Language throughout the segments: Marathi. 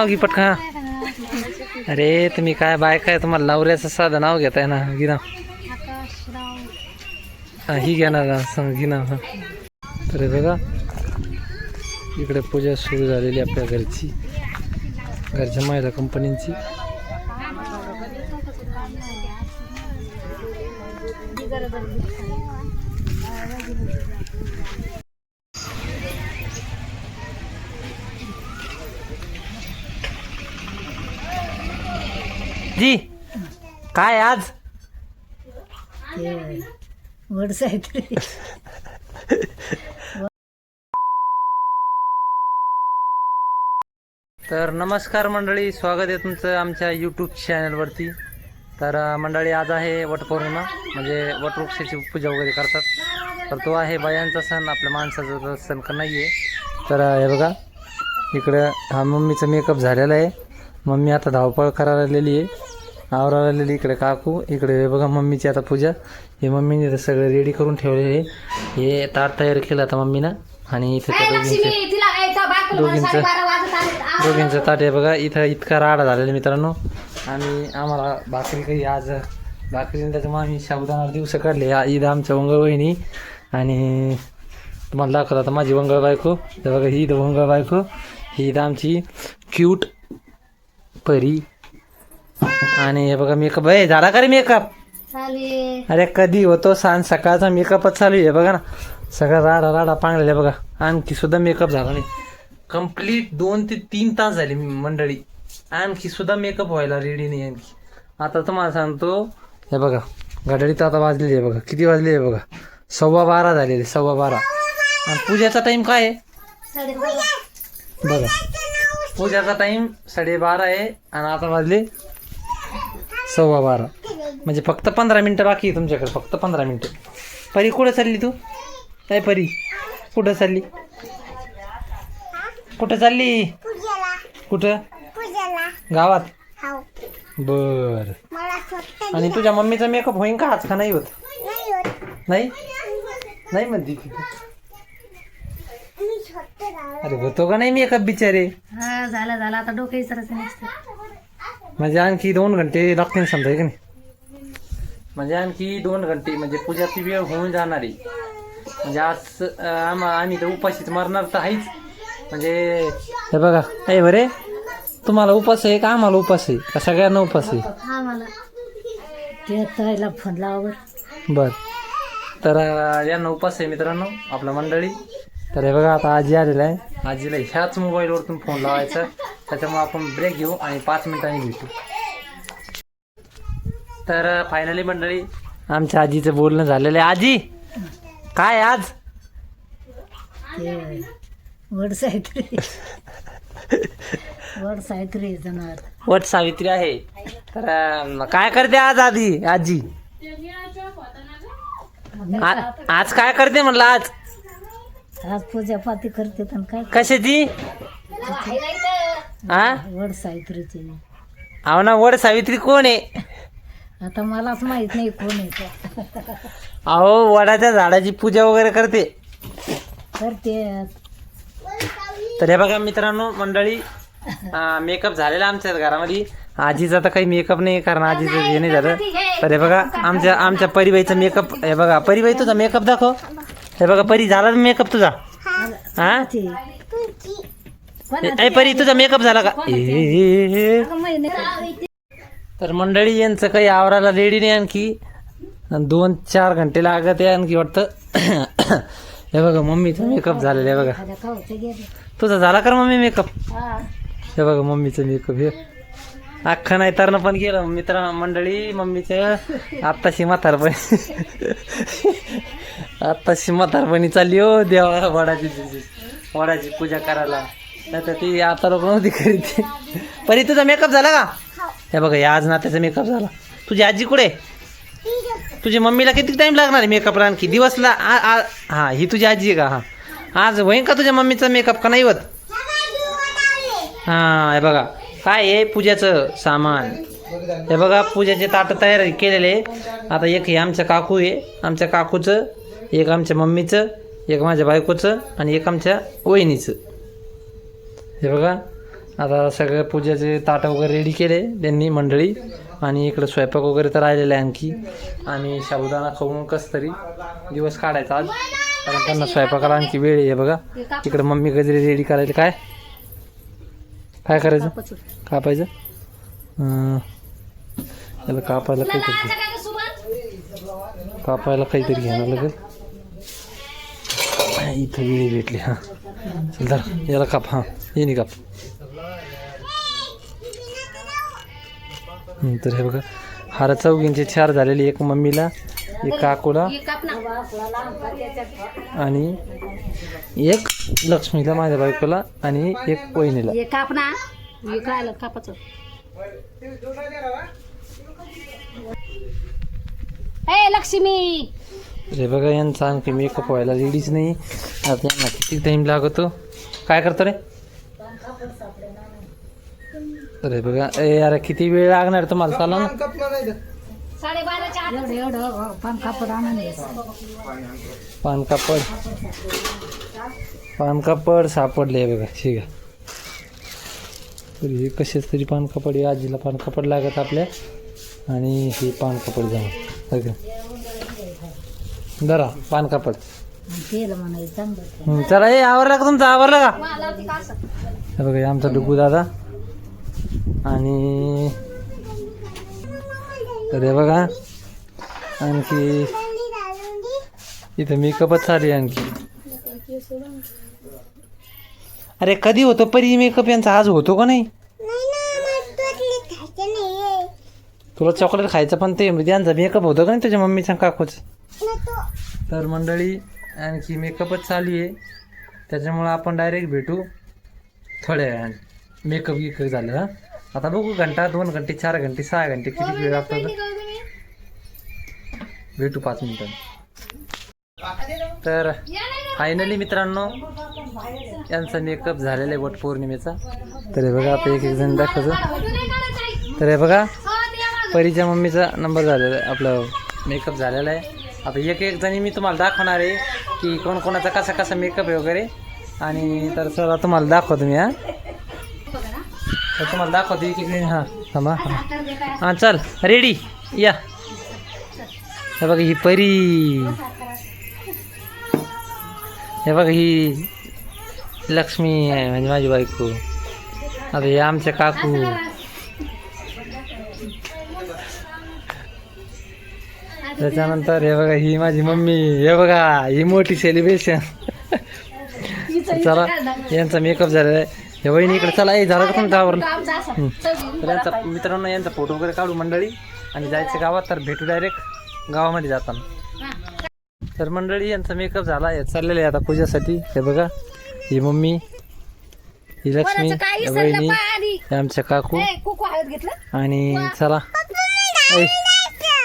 नाव घे पटका अरे तुम्ही काय बाय काय तुम्हाला नवऱ्याचं साधं नाव घेताय ना घे ना. हा, ही घ्या ना सांग घे ना. तर बघा इकडे पूजा सुरू झालेली आपल्या घरची. घरच्या महिला कंपनीची. जी. काय आज? वड साहित्य तर नमस्कार मंडळी स्वागत आहे तुमचं आमच्या यूट्यूब चॅनलवरती तर अं, मंडळी आज आहे वटपौर्णिमा म्हणजे वटवृक्षाची पूजा वगैरे करतात. तर तो आहे बायांचा सण आपल्या माणसाचा तर सण का नाही आहे तर अं, हे बघा इकडं हा मम्मीचा मेकअप झालेला आहे. मम्मी आता धावपळ करायला आलेली आहे. आवरायला आलेली इकडे काकू इकडे हे बघा मम्मीची आता पूजा. हे मम्मीने सगळं रेडी करून ठेवलेले आहे हे ताट तयार केलं आता मम्मीनं. आणि इथं दोघींचं दोघींचं दोघींचं ताट आहे बघा इथं इतका राडा झालेला मित्रांनो. आणि आम्हाला भाकरी काही आज भाकरीने त्याच्यामुळे आम्ही साबुदाणा दिवस काढले. ईद आमच्या वंगळ वहिनी आणि तुम्हाला दाखवत आता माझी वंगळ बायको. तर बघा ही ईद वंगळ बायको. ही ईद आमची क्यूट परी. आणि हे बघा मेकअप आहे झाला का रे मेकअप अरे कधी होतो सांग. सकाळचा मेकअपच चालू आहे. बघा ना. सगळा राडा राडा पांगलेला बघा. आणखी सुद्धा मेकअप झाला नाही. कंप्लीट दोन ते तीन तास झाले मंडळी. आणखी सुद्धा मेकअप व्हायला रेडी नाही आणखी. आता तुम्हाला सांगतो. हे बघा. घड्याळीत आता वाजलेली आहे बघा. किती वाजले आहे बघा? सव्वा बारा झालेले सव्वा बारा. आणि पूजाचा टाइम काय आहे? बघा. पूजाचा टाइम साडेबारा आहे. आणि आता वाजले सव्वा बारा. म्हणजे फक्त पंधरा मिनटं बाकी आहे तुमच्याकडे फक्त पंधरा मिनटं. परी कुठं चालली तू? काय परी? कुठं चालली? कुठं चालली? कुठं? गावात? बर. आणि तुझ्या मम्मीचा मेकअप होईन का आज का नाही होत? नाही नाही? म्हणते. अरे होतो का नाही मेकअप बिचारे? हा झाला झाला. आता डोकं विचारायचं नसतं म्हणजे आणखी दोन घंटे लागतील समजा की नाही? म्हणजे आणखी दोन घंटे म्हणजे पूजाची वेळ होऊन जाणार आहे. म्हणजे आज अं, आम्हा तर उपाशीच मरणार तर आहेच. म्हणजे हे बघा हे बरे तुम्हाला उपास आहे का? आम्हाला उपास आहे. का सगळ्यांना उपास आहे? हा मला ते ताईला फोन लावावर बर. तर अं, यांना उपास आहे मित्रांनो आपल्या मंडळी. तर हे बघा आता आजी आलेला आहे. आजीला ह्याच मोबाईलवरतून फोन लावायचा. त्याच्यामुळे आपण ब्रेक घेऊ आणि पाच मिनिटांनी भेटू. तर फायनली मंडळी आमच्या आजीचं बोलणं झालेलं आहे. आजी काय आज? वड साहित्य वड साहित्य जनावर. वट सावित्री आहे. तर अं, काय करते आज आधी आजी? आ- आज काय करते म्हणलं आज? आज पूजा पाती करते पण काय कशाची? हा? वड अहो ना वड सावित्री कोण आहे? आता मलाच माहीत नाही कोण आहे ते. अहो वडाच्या झाडाची पूजा वगैरे करते. करते. तर हे बघा मित्रांनो मंडळी मेकअप झालेला आमच्या घरामध्ये. आजीचा तर काही मेकअप नाही कारण आजीचं हे नाही झालं. तर हे बघा आमच्या आमच्या परिबाईचा मेकअप हे बघा परिबाई तुझा मेकअप दाखव. हे बघा परी झाला मेकअप तुझा? हा? ते. ए परी तुझा मेकअप झाला का? ए. तर मंडळी यांचं काही आवरायला रेडी नाही आणखी. आणि दोन चार घंटे लागत आहे आणखी वाटतं. हे बघा मम्मीचा मेकअप झालेला आहे बघा. गेले. तुझा झाला का रे मम्मी मेकअप हा. हे बघा मम्मीचं मेकअप हे. अख्खा नाही तर पण केलं मित्र मंडळी मम्मीचं आत्ताशी म्हातारपणी आत्ताशी म्हातारपणी चालली हो देवा वडाची वडाची पूजा करायला. नाही तर ती आता लोक नव्हती करीत परी तुझा मेकअप झाला का? हे बघा या आज नात्याचा मेकअप झाला. तुझी आजी कुठे? तुझ्या मम्मीला किती टाइम लागणार आहे मेकअपला आणखी? दिवसला आ- हा ही तुझी आजी आहे का? हा. आज होईन का तुझ्या मम्मीचा मेकअप का नाही होत? हा हे बघा. काय आहे पूजाचं सामान? हे बघा पूजाचे ताट तयार केलेले. आता एक हे आमच्या काकू आहे. आमच्या काकूचं एक आमच्या मम्मीचं एक माझ्या बायकोचं आणि एक आमच्या वहिनीचं. हे बघा. आता सगळं पूजेचे ताटं वगैरे रेडी केले त्यांनी मंडळी. आणि इकडं स्वयंपाक वगैरे तर राहिलेला आहे आणखी. आणि साबुदाणा खाऊन कस तरी दिवस काढायचा आज. कारण त्यांना स्वयंपाकाला आणखी वेळ आहे बघा. इकडं मम्मी गजरी रेडी करायला काय? काय करायचं? कापायचं? त्याला याला कापायला काहीतरी कापायला काहीतरी घ्यायला लागेल इथं वेळी भेटली हां. चल याला काप हां. ये काप. तर हे बघा. हार चौघींचे चार झालेली एक मम्मीला एक काकूला आणि एक लक्ष्मीला माझ्या बायकोला आणि एक वहिनीला. हे लक्ष्मी! हे बघा यांचा आणखी मेकअप व्हायला रेडीच नाही. आता यांना किती टाईम लागतो? काय करतो रे? अरे बघा ए यार किती वेळ लागणार तुम्हाला? चाला ना. साडेबाराच्या एवढं एवढं पण कापड आणून द्यायचं. पान कापड. पान कापड सापडले बघा ठीक आहे. तर हे कसेच तरी पान कापड या आजीला पान कापड लागत आपल्या. आणि हे पान कापड जाणार बघा. धरा पान कापड. केलं म्हणायचं चांगलं हं, चला ए आवरला का तुमचं? आवरलं का? हे बघा हे आमचा डुगू दादा. आणि तर हे बघा आणखी इथं मेकअपच चालू आहे आणखी. अरे कधी होतो परी मेकअप यांचा आज होतो का नाही? तुला चॉकलेट खायचं पण ते म्हणजे यांचा मेकअप होतो का नाही तुझ्या मम्मीच्या काकूच? तर मंडळी आणखी मेकअपच चालू आहे. त्याच्यामुळं आपण डायरेक्ट भेटू. थोड्या वेळाने. मेकअप गिकअप झालं हा? आता बघू घंटा दोन घंटे चार घंटे सहा घंटे किती वेळ लागतो तर भेटू पाच मिनिटांनी तर फायनली मित्रांनो यांचा मेकअप झालेला आहे वट पौर्णिमेचा. तर हे बघा आता एक एक जण दाखवतो. तर हे बघा परीच्या मम्मीचा नंबर झालेला आहे आपलं मेकअप झालेला आहे. आता एक एक जणी मी तुम्हाला दाखवणार आहे की कोण कोणाचा कसा कसा मेकअप आहे वगैरे. आणि तर चला तुम्हाला दाखवतो मी हां. तर तुम्हाला दाखवतो एक एक हां थांबा हां हां चल रेडी या. हे बघा ही परी. हे बघा ही लक्ष्मी आहे म्हणजे माझी बायको. आता हे आमच्या काकू. त्याच्यानंतर हे बघा ही माझी मम्मी हे बघा ही मोठी सेलिब्रेशन चला यांचा मेकअप झालेला आहे. हे वहिनी इकडे चला हे झालं का तुमचं आवरून? हं. तर यांचा मित्रांनो यांचा फोटो वगैरे काढू मंडळी. आणि जायचं गावात तर भेटू डायरेक्ट गावामध्ये जाताना. तर मंडळी यांचा मेकअप झाला हे चाललेलं आहे आता पूजासाठी. हे बघा ही मम्मी ही लक्ष्मी ही वहिनी हे आमच्या काकू. आणि चला.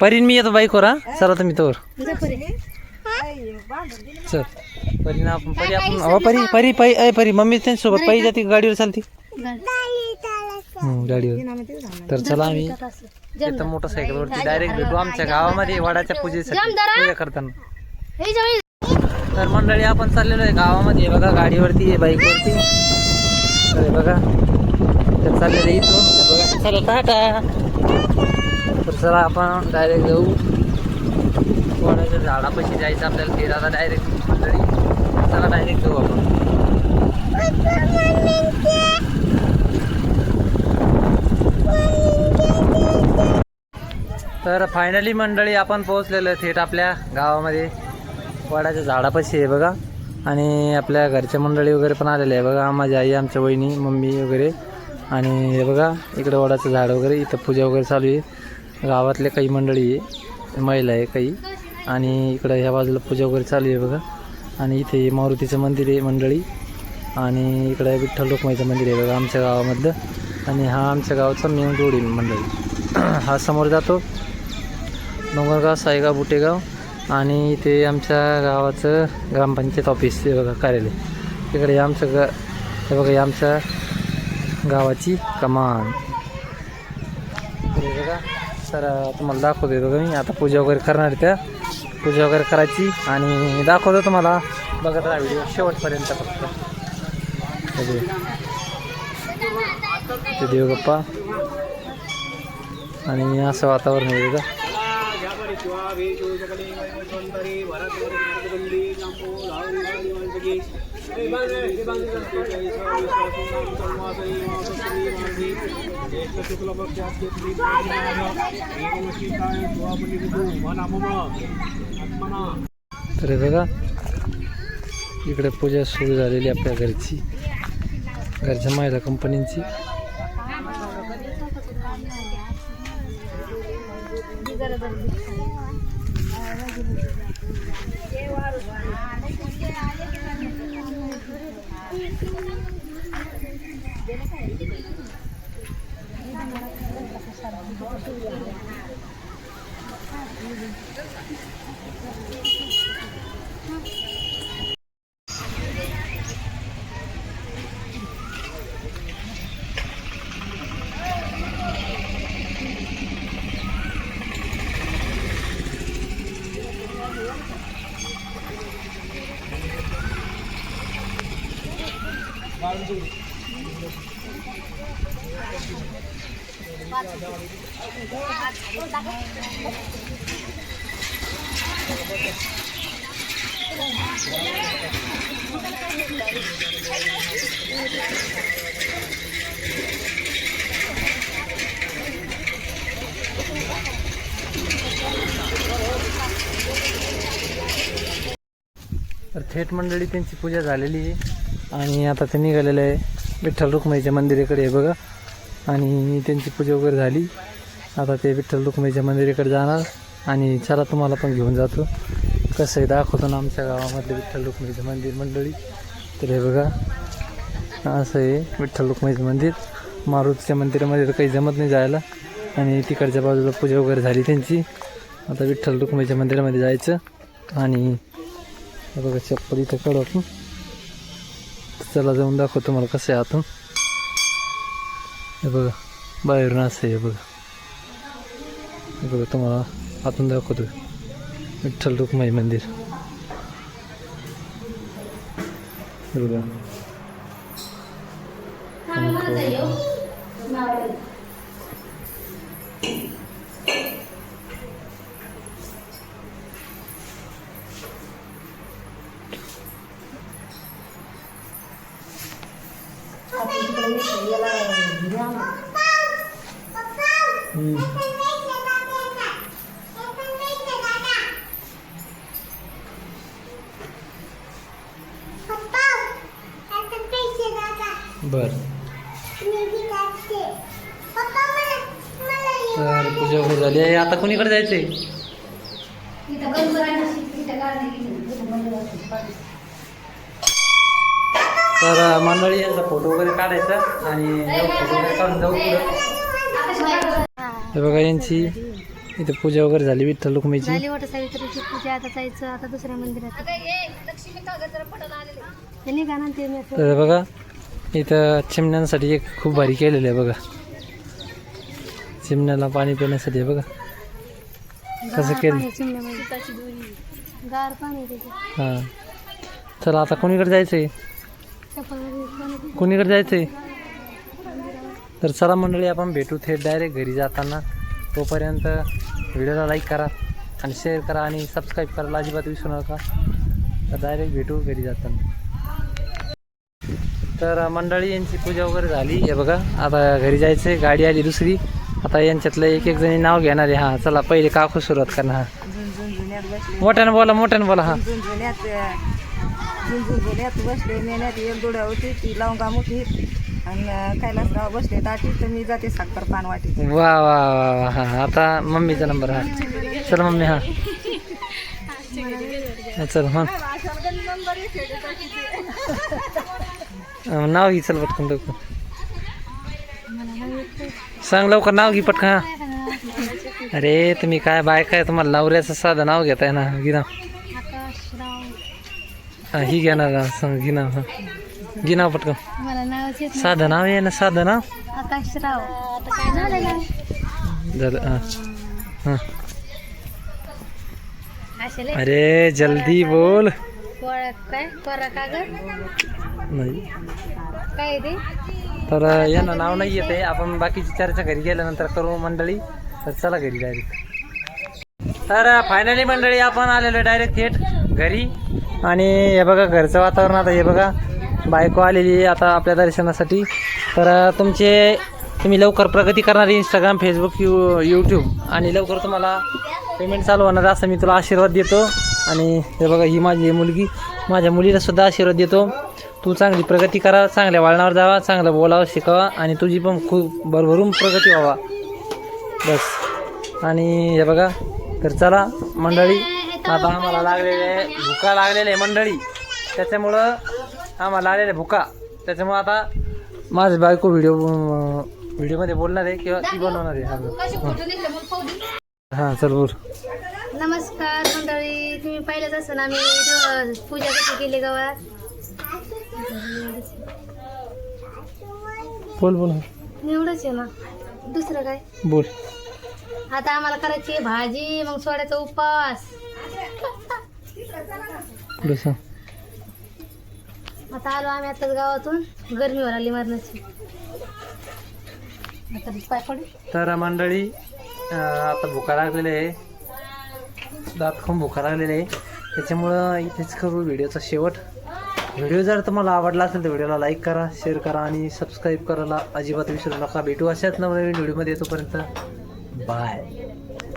परीन मी येतो बाईकवर हा चला तुम्ही तोवर. चल परी. ना आपण परी आपण अहो परी परी पै ऐ परी मम्मी त्यांच्यासोबत पै जाते का गाडीवर चालते? हं, गाडीवर. तर चला आम्ही. येतो मोटरसायकलवरती डायरेक्ट भेटू आमच्या गावामध्ये वडाच्या पूजेसाठी पूजा करताना. तर मंडळी आपण चाललेलो आहे गावामध्ये. हे बघा गाडीवरती बाईकवरती. तर हे बघा. तर चाललेलं आहे इथून. हे बघा. चला टाटा. चला आपण डायरेक्ट जाऊ. कोणाच्या झाडापाशी जायचं आपल्याला फिरायला डायरेक्ट मंडळी. चला डायरेक्ट जाऊ आपण. तर फायनली मंडळी आपण पोहोचलेलो आहे थेट आपल्या गावामध्ये. वडाच्या झाडापाशी आहे बघा. आणि आपल्या घरच्या मंडळी वगैरे पण आलेले आहे बघा. माझी आई आमच्या वहिनी मम्मी वगैरे. आणि हे बघा इकडं वडाचं झाड वगैरे इथं पूजा वगैरे चालू आहे. गावातले काही मंडळी आहे महिला आहे काही. आणि इकडं ह्या बाजूला पूजा वगैरे चालू आहे बघा. आणि इथे मारुतीचं मंदिर आहे मंडळी. आणि इकडं विठ्ठल लोकमाईचं मंदिर आहे बघा आमच्या गावामधलं. आणि हा आमच्या गावाचा मेन रोड आहे मंडळी. हा समोर जातो. डोंगरगाव साईगाव बुटेगाव. आणि इथे आमच्या गावाचं ग्रामपंचायत ऑफिस आहे बघा कार्यालय. इकडे आमचं ग हे बघा आमच्या गावाची कमान. तर तुम्हाला दाखवतो बघा मी आता पूजा वगैरे करणार आहे त्या पूजा वगैरे करायची आणि दाखवतो तुम्हाला बघत राहा व्हिडिओ शेवटपर्यंत फक्त ते देवगप्पा आणि असं वातावरण आहे बघा तर बघा इकडे पूजा सुरू झालेली आपल्या घरची. घरच्या महिला कंपनीची Thank you. तर थेट मंडळी त्यांची पूजा झालेली आहे. आणि आता ते निघालेलं आहे विठ्ठल रुक्माईच्या मंदिराकडे आहे बघा. आणि त्यांची पूजा वगैरे झाली. आता ते विठ्ठल रुक्माईच्या मंदिराकडे जाणार. आणि चला तुम्हाला पण घेऊन जातो. कसं आहे दाखवतो ना आमच्या गावामधले विठ्ठल रुक्माईचं मंदिर मंडळी. तर हे बघा असं आहे विठ्ठल रुक्माईचं मंदिर. मारुतीच्या मंदिरामध्ये तर काही जमत नाही जायला. आणि तिकडच्या बाजूला पूजा वगैरे झाली त्यांची. आता विठ्ठल रुक्माईच्या मंदिरामध्ये जायचं. आणि बघा चप्पल इथं काढू चला जाऊन दाखवतो तुम्हाला कसं आहे आतून. हे बघा बाहेरून असं आहे बघा. हे बघा तुम्हाला आतून दाखवतो विठ्ठल रुक्माई मंदिर. हे बघा हम्म. बर. तर पूजा वगैरे झाली. आहे आता कोणीकडे जायचंय. तर मंडळी यांचा फोटो वगैरे काढायचा आणि फोटो वगैरे काढून जाऊ पुढं. हे बघा यांची इथे पूजा वगैरे झाली विठ्ठल झाली वाटत सावित्रीची पूजा. आता जायचं आता दुसऱ्या मंदिरात. ते निघा ना ते बघा इथं चिमण्यांसाठी एक खूप भारी केलेलं आहे बघा. चिमण्याला पाणी पिण्यासाठी आहे बघा. कसं केलं? हां. चला आता कोणीकडे जायचं आहे कोणीकडे जायचं आहे तर चला मंडळी आपण भेटू थेट डायरेक्ट घरी जाताना. तोपर्यंत व्हिडिओला लाईक करा आणि शेअर करा आणि सबस्क्राईब करायला अजिबात विसरू नका. तर डायरेक्ट भेटू घरी जाताना. तर मंडळी यांची पूजा वगैरे झाली. हे बघा आता घरी जायचं आहे गाडी आली दुसरी. आता यांच्यातलं एक एक जणी नाव घेणार आहे. हां चला पहिले काकू सुरुवात करणार. हां. मोठ्यानं बोला मोठ्यानं बोला हां. झुंझुण्यात बसले नेण्यात एक डोळ्या होती ती लवंगा मोठी आणि कैलासराव बसले ताटी तर मी जाते साखर पान वाटी वा वा वा वा हां. आता मम्मीचा नंबर हा. चल मम्मी हां. हा, चल हां नाव घे चल पटकन लवकर सांग लवकर नाव घे पटकन अरे तुम्ही काय बाय काय तुम्हाला नवऱ्याचं साधं नाव घेताय ना घे नाव ही घ्या ना सांग घे नाव हा. घे नाव पटकन. साधं नाव आहे ना साधं नाव? झालं हां. हां. अरे जल्दी बोल. काय नाही. काय ते? तर यांना नाव नाही येत आहे. आपण बाकीची चर्चा घरी गेल्यानंतर करू मंडळी. तर चला घरी डायरेक्ट तर फायनली मंडळी आपण आलेलो डायरेक्ट थेट घरी. आणि हे बघा घरचं वातावरण आता हे बघा. बायको आलेली आता आपल्या दर्शनासाठी. तर तुमचे तुम्ही लवकर प्रगती करणारे इंस्टाग्राम फेसबुक यू यूट्यूब आणि लवकर तुम्हाला पेमेंट चालू होणार असं मी तुला आशीर्वाद देतो. आणि हे बघा ही माझी मुलगी. माझ्या मुलीला सुद्धा आशीर्वाद देतो. तू चांगली प्रगती करा चांगल्या वळणावर जावा चांगलं बोलावं शिकावा आणि तुझी पण खूप भरभरून प्रगती व्हावा. बस. आणि हे बघा तर चला मंडळी आता आम्हाला लागलेले भुका लागलेले आहे मंडळी. त्याच्यामुळं आम्हाला लागलेले भुका. त्याच्यामुळं आता माझी बायको व्हिडिओ व्हिडिओमध्ये बोलणार आहे किंवा ती बनवणार आहे. हा. हां चल बोल. नमस्कार मंडळी तुम्ही पाहिलंच असेल आम्ही पूजा कशी केली गावात बोल बोल. एवढंच आहे ना. दुसरं काय? बोल. आता आम्हाला करायची आहे भाजी मग सोड्याचा उपास पुढे सांग. आता आलो आम्ही आताच गावातून. गरमीवर आली मरणाची. आता पाय पडू? तर मंडळी अं, आता भुका लागलेले आहे. दात खाऊन भुका लागलेले आहे. त्याच्यामुळं इथेच करू व्हिडिओचा शेवट. व्हिडिओ जर तुम्हाला आवडला असेल तर व्हिडिओला लाईक करा शेअर करा आणि सबस्क्राईब करायला अजिबात विसरू नका. भेटू अशाच नवनवीन व्हिडिओमध्ये येतोपर्यंत बाय